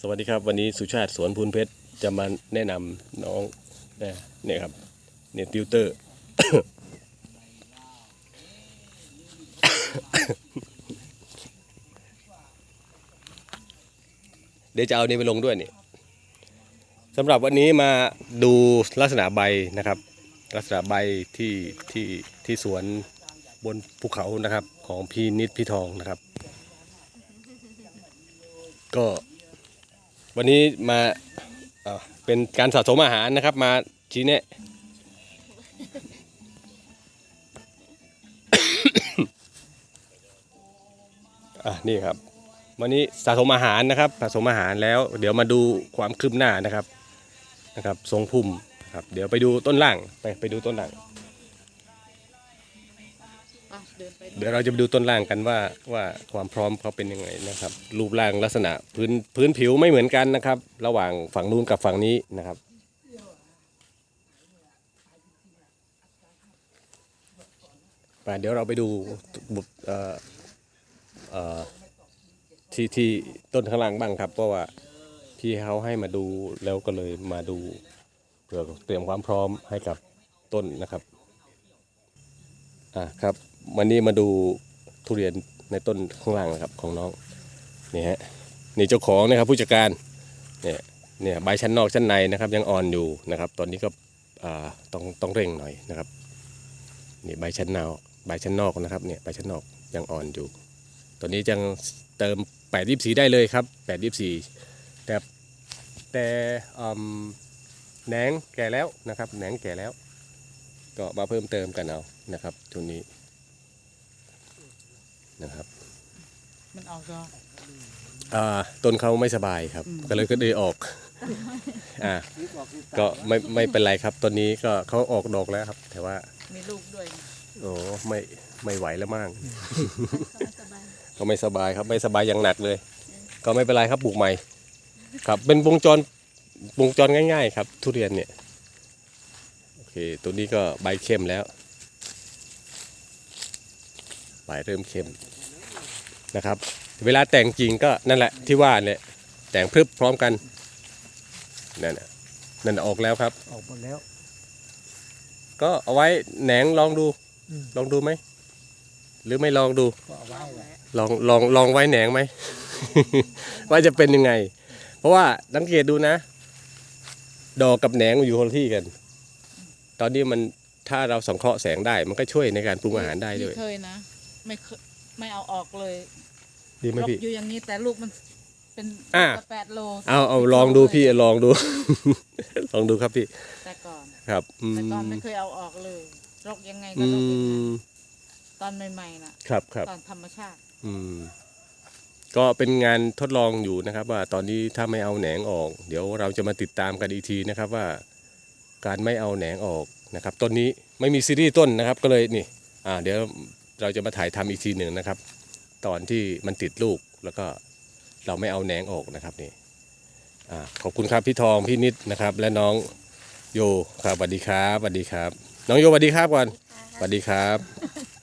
สวัสดีครับ วันนี้สุชาติสวนพูนเพชรจะมาแนะนำน้องเนี่ยเนี่ยครับเนี่ยติวเตอร์ เดี๋ยวจะเอานี่ไปลงด้วยนี่สำหรับวันนี้มาดูลักษณะใบนะครับ ลักษณะใบที่ที่ที่สวนบนภูเขานะครับ ของพี่นิดพี่ทองนะครับ ก็วันนี้มาเป็นการสะสมอาหารนะครับ มาชี้แนะอะนี่ครับ วันนี้สะสมอาหารนะครับสะสมอาหารแล้ว เดี๋ยวมาดูความคืบหน้านะครับนะครับทรงพุ่มครับ เดี๋ยวไปดูต้นล่างไปไปดูต้นล่าง เดี๋ยวเราจะไปดูต้นล่างกันว่าว่าความพร้อมเขาเป็นยังไงนะครับ รูปร่างลักษณะพื้นพื้นผิวไม่เหมือนกันนะครับ ระหว่างฝั่งนู้นกับฝั่งนี้นะครับไปเดี๋ยวเราไปดูบุเอ่อเอ่อที่ที่ต้นข้างล่างบ้างครับ เพราะว่าพี่เขาให้มาดูแล้วก็เลยมาดูเพื่อเตรียมความพร้อมให้กับต้นนะครับ อะครับ วันนี้มาดูทุเรียนในต้นข้างล่างนะครับของน้องนี่ฮะนี่เจ้าของนะครับผู้จัดการเนี่ยเนี่ยใบชั้นนอกชั้นในนะครับ ยังอ่อนอยู่นะครับ ตอนนี้ก็อ่าต้องต้องเร่งหน่อยนะครับนี่ใบชั้นนอกใบชั้นนอกนะครับเนี่ยใบชั้นนอกยังอ่อนอยู่ ตอนนี้ยังเติม8ปดสีได้เลยครับ8ปดสีแต่แต่อืมแหนงแก่แล้วนะครับแหนงแก่แล้ว ก็มาเพิ่มเติมกันเอานะครับช่วงนี้นะครับมันออกก็อ่าต้นเขาไม่สบายครับ ก็เลยก็เลยออกอ่าก็ไม่ไม่เป็นไรครับตอนนี้ก็เขาออกดอกแล้วครับ แต่ว่ามีลูกด้วยโอ้ไม่ไม่ไหวแล้วมั่งก็ไม่สบายครับไม่สบายอย่างหนักเลย ก็ไม่เป็นไรครับปลูกใหม่ ครับเป็นวงจรวงจรง่าย ๆ ครับ ทุเรียนเนี่ยโอ เคตัวนี้ก็ใบเข้มแล้วใบเริ่มเข้มนะครับ เวลาแต่งจริงก็นั่นแหละที่ว่าเนี่ยแต่งพรึบพร้อมกันนั่นน่ะนั่นน่ะออกแล้วครับ ออกหมดแล้ว ก็เอาไว้แหนงลองดูอืมลองดูไหมหรือไม่ลองดูก็เอาไว้แหละลองลองลองไว้แหนงไหม ว่าจะเป็นยังไง เพราะว่าสังเกตดูนะ ดอกกับแหนงมันอยู่คนละที่กัน ตอนนี้มันถ้าเราสังเคราะห์แสงได้ มันก็ช่วยในการปรุงอาหารได้ด้วย พี่เคยนะ ไม่เคยไม่เอาออกเลยดีไหมรกพี่ อยู่อย่างนี้แต่ลูกมันเป็นอะ แปดโลเอาเอาลองดูพี่ลองดู ลองดูครับพี่แต่ก่อน ครับอืมแต่ก่อนไม่เคยเอาออกเลยรกยังไงก็อืรกอย่างนั้นมตอนใหม่ๆน่ะ ครับครับ ตอนธรรมชาติ อืมก็เป็นงานทดลองอยู่นะครับ ว่าตอนนี้ถ้าไม่เอาแหนงออก เดี๋ยวเราจะมาติดตามกันอีกทีนะครับว่า การไม่เอาแหนงออกนะครับต้นนี้ไม่มีซีรีส์ต้นนะครับก็เลยนี่อ่าเดี๋ยวเราจะมาถ่ายทำอีกทีหนึ่งนะครับ ตอนที่มันติดลูกแล้วก็เราไม่เอาแหนงออกนะครับนี่อ่าขอบคุณครับพี่ทองพี่นิดนะครับ และน้องโยครับสวัสดีครับสวัสดีครับ น้องโยสวัสดีครับก่อนสวัสดีครับ